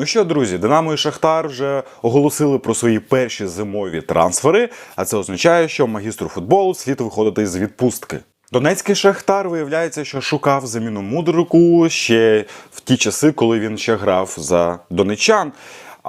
Ну що, друзі, Динамо і Шахтар вже оголосили про свої перші зимові трансфери, а це означає, що магістру футболу слід виходити з відпустки. Донецький Шахтар виявляється, що шукав заміну мудрику ще в ті часи, коли він ще грав за донечан.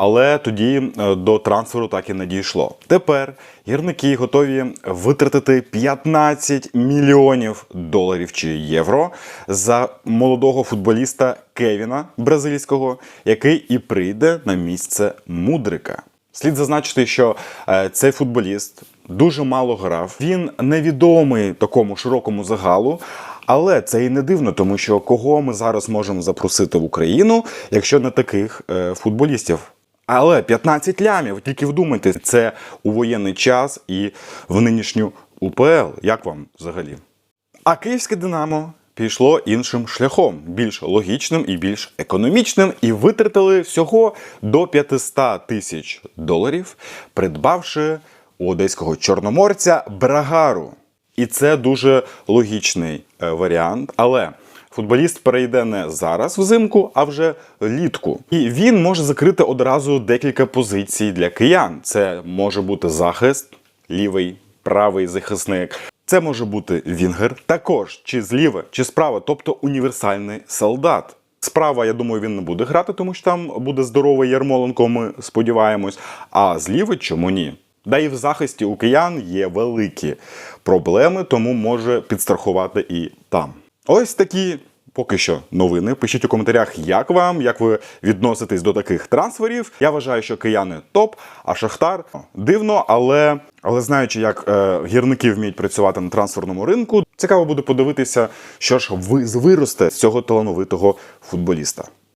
Але тоді е, до трансферу так і не дійшло. Тепер гірники готові витратити 15 мільйонів доларів чи євро за молодого футболіста Кевіна бразильського, який і прийде на місце мудрика. Слід зазначити, що е, цей футболіст дуже мало грав. Він невідомий такому широкому загалу. Але це і не дивно, тому що кого ми зараз можемо запросити в Україну, якщо не таких е, футболістів. Але 15 лямів, тільки вдумайтесь, це у воєнний час і в нинішню УПЛ. Як вам взагалі? А київське Динамо пішло іншим шляхом, більш логічним і більш економічним, і витратили всього до 500 тисяч доларів, придбавши у одеського чорноморця Брагару. І це дуже логічний е, варіант. Але футболіст перейде не зараз взимку, а вже літку. І він може закрити одразу декілька позицій для киян. Це може бути захист, лівий, правий захисник. Це може бути Вінгер, також чи зліва, чи справа, тобто універсальний солдат. Справа, я думаю, він не буде грати, тому що там буде здоровий Ярмоленко, ми сподіваємось. А зліва чому ні? Да і в захисті у киян є великі проблеми, тому може підстрахувати і там. Ось такі поки що новини. Пишіть у коментарях, як вам, як ви відноситесь до таких трансферів. Я вважаю, що кияни топ, а Шахтар дивно, але, але знаючи, як е, гірники вміють працювати на трансферному ринку, цікаво буде подивитися, що ж ви- виросте з цього талановитого футболіста.